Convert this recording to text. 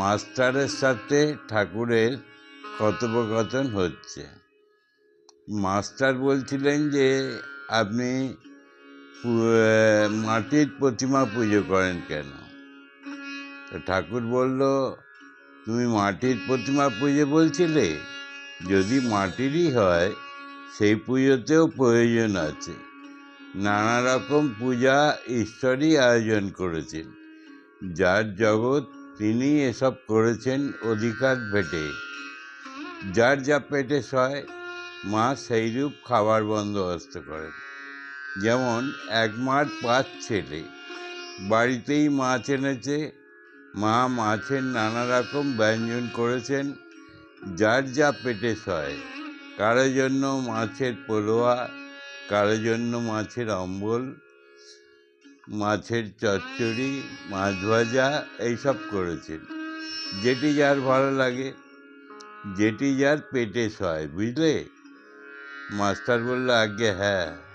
মাস্টারের সাথে ঠাকুরের কথোপকথন হচ্ছে। মাস্টার বলছিলেন যে, আপনি মাটির প্রতিমা পুজো করেন কেন? ঠাকুর বলল, তুমি মাটির প্রতিমা পুজো বলছিলে? যদি মাটিরই হয়, সেই পুজোতেও প্রয়োজন আছে। নানা রকম পূজা ঈশ্বরই আয়োজন করেছেন। যার জগৎ তিনি এসব করেছেন অধিকার পেটে যার যা পেটে সয়, মা সেইরূপ খাবার বন্দোবস্ত করেন। যেমন এক মার পাঁচ ছেলে, বাড়িতেই মাছ এনেছে, মা মাছের নানা রকম ব্যঞ্জন করেছেন, যার যা পেটে সয়, কারও জন্য মাছের পলোয়া, কারও জন্য মাছের অম্বল মাছের চচ্চড়ি, মাছ ভাজা, এইসব করেছেন যেটি যার ভালো লাগে, যেটি যার পেটে সয়, বুঝলে? মাস্টার বলল আগে হ্যাঁ।